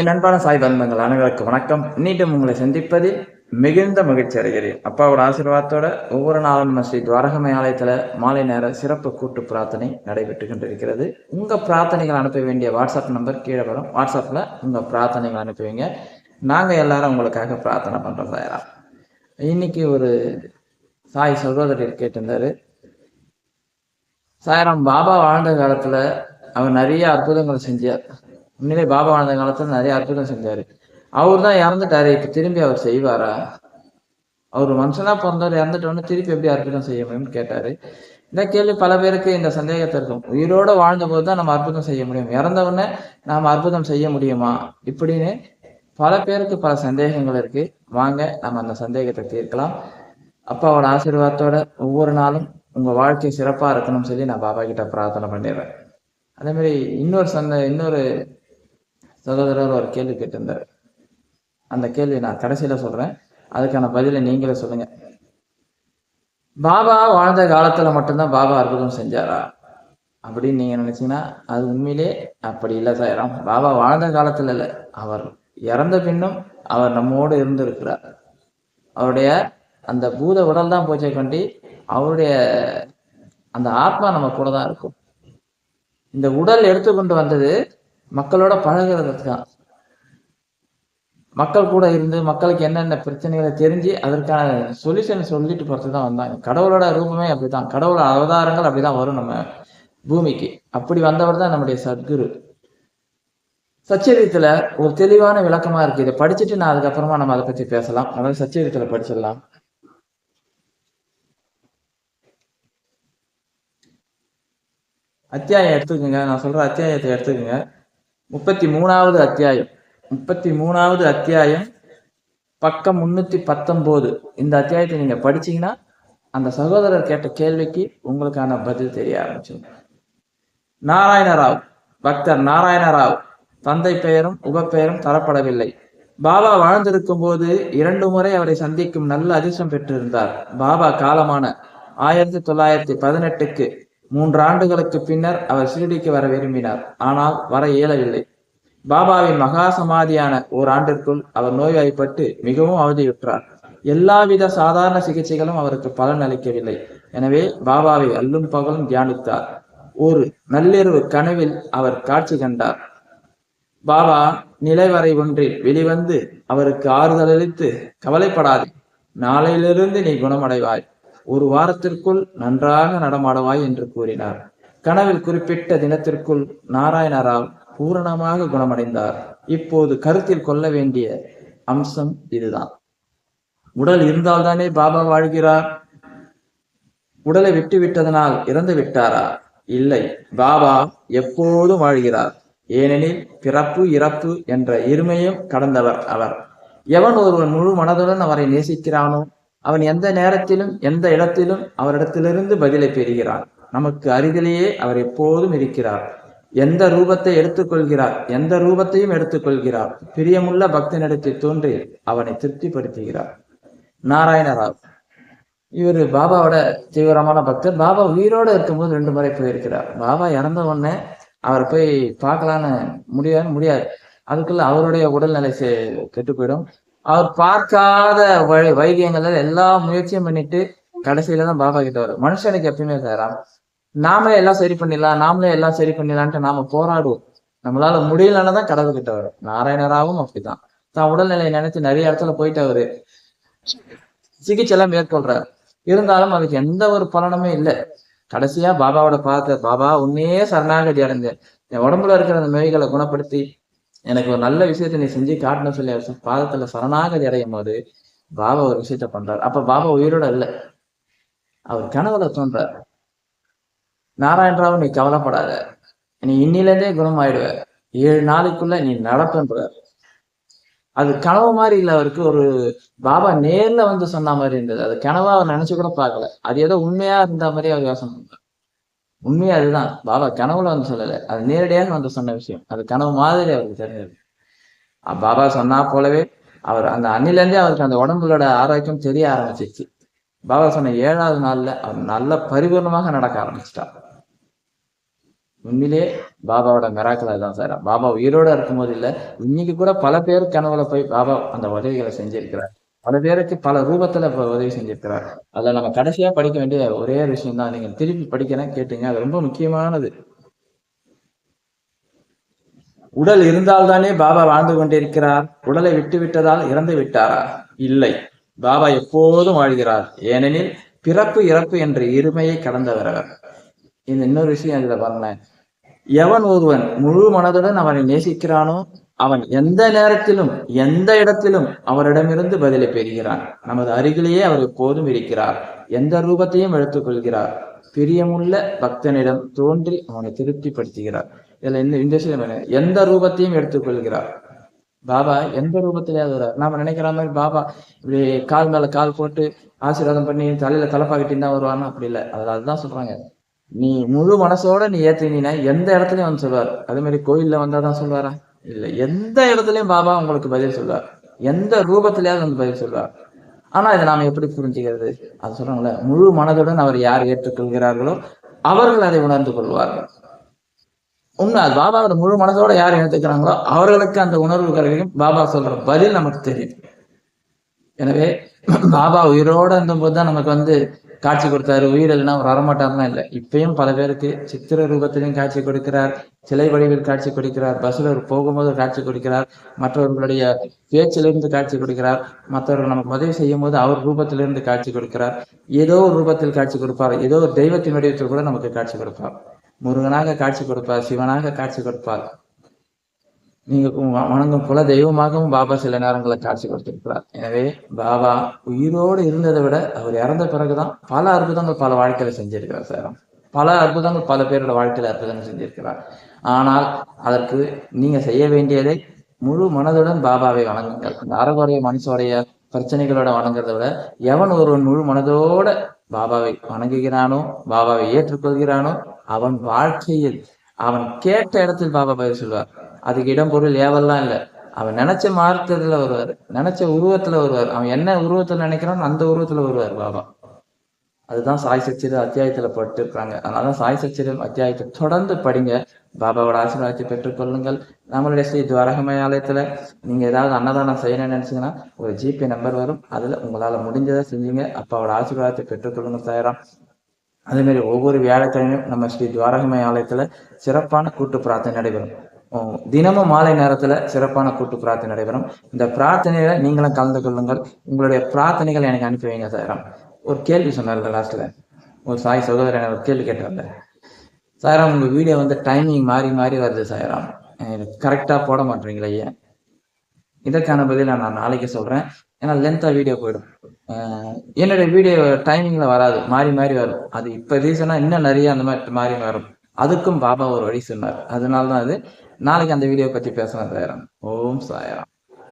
என் அன்பான சாய் பந்தங்கள் அனைவருக்கு வணக்கம். மீண்டும் உங்களை சந்திப்பது மிகுந்த மகிழ்ச்சி அடைகிறேன். அப்பாவோட ஆசீர்வாதத்தோட ஒவ்வொரு நாளும் நம்ம ஸ்ரீ துவாரகமை ஆலயத்தில் மாலை நேர சிறப்பு கூட்டு பிரார்த்தனை நடைபெற்று கொண்டிருக்கிறது உங்கள் பிரார்த்தனைகள் அனுப்ப வேண்டிய வாட்ஸ்அப் நம்பர் கீழே வரும். வாட்ஸ்அப்பில் உங்கள் பிரார்த்தனைகள் அனுப்புவீங்க. நாங்கள் எல்லாரும் உங்களுக்காக பிரார்த்தனை பண்ணுறோம் சாயரா. இன்னைக்கு ஒரு சாய் சகோதரர் கேட்டிருந்தார். சாயராம் பாபா வாழ்ந்த காலத்தில் அவர் நிறைய அற்புதங்கள் செஞ்சார். உண்மையிலே பாபா வாழ்ந்த காலத்துல நிறைய அற்புதம் செஞ்சாரு. அவர் தான் இறந்துட்டாரு. இப்ப திரும்பி அவர் செய்வாரா? அவர் மனுஷனா பிறந்தவர் இறந்துட்டோன்னு திருப்பி எப்படி அற்புதம் செய்ய முடியும்னு கேட்டாரு. இந்த கேள்வி பல பேருக்கு இந்த சந்தேகத்தை இருக்கும். உயிரோட வாழ்ந்த போது தான் நம்ம அற்புதம் செய்ய முடியும். இறந்தவுடனே நாம் அற்புதம் செய்ய முடியுமா? இப்படின்னு பல பேருக்கு பல சந்தேகங்கள் இருக்கு. வாங்க நம்ம அந்த சந்தேகத்தை தீர்க்கலாம். அப்பாவோட ஆசீர்வாதத்தோட ஒவ்வொரு நாளும் உங்க வாழ்க்கை சிறப்பா இருக்கணும்னு சொல்லி நான் பாபா கிட்ட பிரார்த்தனை பண்ணிடுறேன். அதே மாதிரி இன்னொரு சந்த இன்னொரு சகோதரர் ஒரு கேள்வி கேட்டிருந்தார். அந்த கேள்வி நான் கடைசியில் சொல்கிறேன் அதுக்கான பதிலை நீங்களே சொல்லுங்க. பாபா வாழ்ந்த காலத்தில் மட்டும்தான் பாபா அற்புதம் செஞ்சாரா? அப்படின்னு நீங்கள் நினச்சிங்கன்னா அது உண்மையிலே அப்படி இல்லை சாயிரம் பாபா வாழ்ந்த காலத்தில் இல்லை. அவர் இறந்த பின்னும் அவர் நம்மோடு இருந்திருக்கிறார். அவருடைய அந்த பூத உடல் தான் போச்சை கொண்டி அவருடைய அந்த ஆத்மா நம்ம கூட தான் இருக்கும். இந்த உடல் எடுத்துக்கொண்டு வந்தது மக்களோட பழகிறதுக்கு தான். மக்கள் கூட இருந்து மக்களுக்கு என்னென்ன பிரச்சனைகளை தெரிஞ்சு அதற்கான சொல்யூஷன் சொல்லிட்டு போகிறது தான் வந்தாங்க. கடவுளோட ரூபமே அப்படிதான் கடவுளோட அவதாரங்கள் அப்படிதான் வரும் நம்ம பூமிக்கு. அப்படி வந்தவர் தான் நம்முடைய சத்குரு. சச்சரித்துல ஒரு தெளிவான விளக்கமா இருக்கு. இதை படிச்சுட்டு நான் அதுக்கப்புறமா நம்ம அதை பத்தி பேசலாம். அதாவது சச்சரித்துல படிச்சிடலாம். அத்தியாயம் எடுத்துக்கோங்க. நான் சொல்ற அத்தியாயத்தை எடுத்துக்கோங்க. முப்பத்தி மூணாவது அத்தியாயம். முப்பத்தி மூணாவது அத்தியாயம் பக்கம் முன்னூத்தி பத்தொன்பது. இந்த அத்தியாயத்தை நீங்க படிச்சீங்கன்னா அந்த சகோதரர் கேட்ட கேள்விக்கு உங்களுக்கான பதில் தெரிய ஆரம்பிச்சிடும். நாராயணராவ் பக்தர் நாராயணராவ் தந்தை பெயரும் உபப்பெயரும் தரப்படவில்லை. பாபா வாழ்ந்திருக்கும் போது இரண்டு முறை அவரை சந்திக்கும் நல்ல அதிர்ஷ்டம் பெற்றிருந்தார். பாபா காலமான ஆயிரத்தி தொள்ளாயிரத்தி பதினெட்டுக்கு மூன்று ஆண்டுகளுக்கு பின்னர் அவர் ஷிரடிக்கு வர விரும்பினார். ஆனால் வர இயலவில்லை. பாபாவின் மகா சமாதியான ஓராண்டிற்குள் அவர் நோய்வாய்ப்பட்டு மிகவும் அவதியுற்றார். எல்லாவித சாதாரண சிகிச்சைகளும் அவருக்கு பலன் அளிக்கவில்லை. எனவே பாபாவை அல்லும் பகலும் தியானித்தார். ஒரு நள்ளிரவு கனவில் அவர் காட்சி கண்டார். பாபா நிலைவரை ஒன்றில் வெளிவந்து அவருக்கு ஆறுதல் அளித்து கவலைப்படாதே நாளையிலிருந்து நீ குணமடைவாய். ஒரு வாரத்திற்குள் நன்றாக நடமாடுவாய் என்று கூறினார். கனவில் குறிப்பிட்ட தினத்திற்குள் நாராயணராவ் பூரணமாக குணமடைந்தார். இப்போது கருத்தில் கொள்ள வேண்டிய அம்சம் இதுதான். உடல் இருந்தால்தானே பாபா வாழ்கிறார்? உடலை விட்டு விட்டதனால் இறந்து விட்டாரா? இல்லை பாபா எப்போதும் வாழ்கிறார். ஏனெனில் பிறப்பு இறப்பு என்ற இருமையும் கடந்தவர் அவர். எவன் ஒருவன் முழு மனதுடன் அவரை நேசிக்கிறானோ அவன் எந்த நேரத்திலும் எந்த இடத்திலும் அவரிடத்திலிருந்து பதிலை பெறுகிறான். நமக்கு அருகிலேயே அவர் எப்போதும் இருக்கிறார். எந்த ரூபத்தை எடுத்துக்கொள்கிறார்? எந்த ரூபத்தையும் எடுத்துக்கொள்கிறார். பிரியமுள்ள பக்தனிடத்தில் தோன்றி அவனை திருப்திப்படுத்துகிறார். நாராயணராவ். இவர் பாபாவோட தீவிரமான பக்தர். பாபா உயிரோட இருக்கும்போது ரெண்டு முறை போயிருக்கிறார். பாபா இறந்த உடனே அவர் போய் பார்க்கலான்னு முடியாது முடியாது. அதுக்குள்ள அவருடைய உடல்நிலை கெட்டு போயிடும். அவர் பார்க்காத வழி வைத்தியங்கள் எல்லா முயற்சியும் பண்ணிட்டு கடைசியில தான் பாபா கிட்ட வரும் மனுஷனுக்கு எப்பயுமே சாராம் நாமளே எல்லாம் சரி பண்ணிடலாம் நாமளே எல்லாம் சரி பண்ணிடலான்ட்டு நாம போராடுவோம். நம்மளால முடியலன்னா தான் கடவுள் கிட்ட வரும் நாராயணராவும் அப்படிதான் தான் உடல்நிலையை நினைச்சு நிறைய இடத்துல போயிட்டு அவரு சிகிச்சை எல்லாம் மேற்கொள்றாரு. இருந்தாலும் அதுக்கு எந்த ஒரு பலனுமே இல்லை. கடைசியா பாபாவோட பார்த்த பாபா உண்மையே சரணாகதி அடைந்தேன். என் உடம்புல இருக்கிற அந்த நோய்களை குணப்படுத்தி எனக்கு ஒரு நல்ல விஷயத்த நீ செஞ்சு காட்டணும் சொல்லி அவர் பாதத்துல சரணாகதி அடையும் போது பாபா ஒரு விஷயத்த பண்றாரு. அப்ப பாபா உயிரோட இல்லை. அவர் கனவுல தோன்றார். நாராயணராவ் நீ கவலைப்படாத. நீ இன்னிலேருந்தே குணமாயிடுவ. ஏழு நாளைக்குள்ள நீ நடப்பன்ற. அது கனவு மாதிரி இல்ல அவருக்கு. ஒரு பாபா நேர்ல வந்து சொன்ன மாதிரி இருந்தது. அது கனவா அவர் நினைச்சு கூட பார்க்கல. அது ஏதோ உண்மையா இருந்த மாதிரி அவர் யோசனை பண்றார். உண்மையா அதுதான். பாபா கனவுல வந்து சொல்லலை. அது நேரடியாக வந்து சொன்ன விஷயம். அது கனவு மாதிரி அவருக்கு தெரிஞ்சது. பாபா சொன்னா போலவே அவர் அந்த அன்னிலேருந்தே அவருக்கு அந்த உடம்புகளோட ஆரோக்கியம் தெரிய ஆரம்பிச்சிச்சு. பாபா சொன்ன ஏழாவது நாள்ல அவர் நல்ல பரிபூர்ணமாக நடக்க ஆரம்பிச்சிட்டார். உண்மையிலே பாபாவோட மிராக்கள் அதுதான் சார். பாபா உயிரோட இருக்கும்போது இல்ல இன்னைக்கு கூட பல பேர் கனவுல போய் பாபா அந்த உதவிகளை செஞ்சிருக்கிறார். பல பேருக்கு பல ரூபத்துல உதவி செஞ்சிருக்கிறார். அதுல நம்ம கடைசியா படிக்க வேண்டிய ஒரே விஷயம் தான். நீங்க திருப்பி படிக்கிறேன் கேட்டுங்க. அது ரொம்ப முக்கியமானது. உடல் இருந்தால்தானே பாபா வாழ்ந்து கொண்டிருக்கிறார். உடலை விட்டு விட்டதால் இறந்து விட்டாரா? இல்லை. பாபா எப்போதும் வாழ்கிறார். ஏனெனில் பிறப்பு இறப்பு என்ற இருமையை கடந்தவர் அவர் இந்த இன்னொரு விஷயம் இதுல பாருங்களேன். எவன் ஒருவன் முழு மனதுடன் அவனை நேசிக்கிறானோ அவன் எந்த நேரத்திலும் எந்த இடத்திலும் அவரிடமிருந்து பதிலை பெறுகிறான். நமது அருகிலேயே அவர் எப்போதும் இருக்கிறார். எந்த ரூபத்தையும் எடுத்துக்கொள்கிறார். பிரியமுள்ள பக்தனிடம் தோன்றி அவனை திருப்திப்படுத்துகிறார். இதுல இந்த இந்த விஷயம் எந்த ரூபத்தையும் எடுத்துக்கொள்கிறார். பாபா எந்த ரூபத்திலேயாவது வர்றார். நாம நினைக்கிற மாதிரி பாபா இப்படி கால் மேல கால் போட்டு ஆசீர்வாதம் பண்ணி தலையில தலைப்பாக்கிட்டு தான் வருவானா? அப்படி இல்லை. அதில் அதுதான் சொல்றாங்க. நீ முழு மனசோட நீ ஏத்தினா எந்த இடத்துலயும் வந்து சொல்லுவார் அதே மாதிரி கோயில்ல வந்தாதான் சொல்வாரா? இல்ல எந்த இடத்துலயும் பாபா உங்களுக்கு பதில் சொல்லுவார் எந்த ரூபத்திலேயாவது வந்து பதில் சொல்லுவார் ஆனா இதை நாம எப்படி புரிஞ்சுக்கிறது? அது சொல்றாங்கல்ல முழு மனதுடன் அவர் யார் ஏற்றுக்கொள்கிறார்களோ அவர்கள் அதை உணர்ந்து கொள்வார்கள். உண்மை அது பாபாவோட முழு மனதோட யார் எடுத்துக்கிறாங்களோ அவர்களுக்கு அந்த உணர்வு கருவியும் பாபா சொல்ற பதில் நமக்கு தெரியும். எனவே பாபா உயிரோட இருந்தபோது தான் நமக்கு வந்து காட்சி கொடுத்தாரு. உயிர் இல்லைன்னா அவர் வரமாட்டாருன்னா இல்லை. இப்பயும் பல பேருக்கு சித்திர ரூபத்திலையும் காட்சி கொடுக்கிறார். சிலை வடிவில் காட்சி கொடுக்கிறார். பஸ்ல போகும்போது காட்சி கொடுக்கிறார். மற்றவர்களுடைய பேச்சிலிருந்து காட்சி கொடுக்கிறார். மற்றவர்கள் நமக்கு உதவி செய்யும் போது அவர் ரூபத்திலிருந்து காட்சி கொடுக்கிறார். ஏதோ ஒரு ரூபத்தில் காட்சி கொடுப்பார். ஏதோ ஒரு தெய்வத்தின் வடிவத்தில் கூட நமக்கு காட்சி கொடுப்பார். முருகனாக காட்சி கொடுப்பார். சிவனாக காட்சி கொடுப்பார். நீங்க வணங்கும் குல தெய்வமாகவும் பாபா சில நேரங்களில் காட்சி கொடுத்திருக்கிறார். எனவே பாபா உயிரோடு இருந்ததை விட அவர் இறந்த பிறகுதான் பல அற்புதங்கள் பல வாழ்க்கையில செஞ்சிருக்கிறார் சார். பல அற்புதங்கள் பல பேரோட வாழ்க்கையில அற்புதங்கள் செஞ்சிருக்கிறார். ஆனால் அதற்கு நீங்க செய்ய வேண்டியதை முழு மனதுடன் பாபாவை வணங்குங்கள். இந்த அறகுறைய மனுஷோடைய பிரச்சனைகளோட வணங்குறத விட எவன் ஒருவன் முழு மனதோட பாபாவை வணங்குகிறானோ பாபாவை ஏற்றுக்கொள்கிறானோ அவன் வாழ்க்கையில் அவன் கேட்ட இடத்தில் பாபா பதில் சொல்வார். அதுக்கு இடம் பொருள் ஏவல்லாம் இல்லை. அவன் நினைச்ச மார்க்கத்துல வருவார். நினைச்ச உருவத்துல வருவார். அவன் என்ன உருவத்துல நினைக்கிறானோ அந்த உருவத்துல வருவார் பாபா. அதுதான் சாய் சச்சிரம் அத்தியாயத்துல போட்டிருக்காங்க. அதனாலதான் சாய் சச்சிரம் அத்தியாயத்தை தொடர்ந்து படிங்க. பாபாவோட ஆசீர்வாதத்தை பெற்றுக்கொள்ளுங்கள் நம்மளுடைய ஸ்ரீ துவாரகமய ஆலயத்துல நீங்க ஏதாவது அன்னதானம் செய்யணும்னு நினைச்சீங்கன்னா ஒரு ஜிபே நம்பர் வரும். அதுல உங்களால முடிஞ்சதை செஞ்சீங்க. அப்பாவோட ஆசீர்வாதத்தை பெற்றுக்கொள்ளுங்க தயாராம் அதே மாதிரி ஒவ்வொரு வியாழக்கிழமையும் நம்ம ஸ்ரீ துவாரகமய ஆலயத்துல சிறப்பான கூட்டு பிரார்த்தனை நடைபெறும். தினமும் மாலை நேரத்தில் சிறப்பான கூட்டு பிரார்த்தனை நடைபெறும். இந்த பிரார்த்தனையில நீங்களும் கலந்து கொள்ளுங்கள். உங்களுடைய பிரார்த்தனைகள் எனக்கு அனுப்பி வைங்க சாயிராம் ஒரு கேள்வி சொன்னார்ல லாஸ்ட்ல ஒரு சாய் சகோதரன் ஒரு கேள்வி கேட்டார்ல. சாயிராம் உங்க வீடியோ வந்து டைமிங் மாறி மாறி வருது சாயிராம். கரெக்டாக போட மாட்டீங்களா ஐயா இதற்கான பதிலை நான் நாளைக்கு சொல்கிறேன் ஏன்னா லென்த்தாக வீடியோ போயிடும். என்னுடைய வீடியோ டைமிங்கில் வராது. மாறி மாறி வரும். அது இப்போ ரீசனாக இன்னும் நிறைய அந்த மாதிரி மாறி வரும் அதுக்கும் பாபா ஒரு வழி சொன்னார். அதனால தான் அது நாளைக்கு அந்த வீடியோ பத்தி பேசலாம் சாயிராம் ஓம் சாயராம்.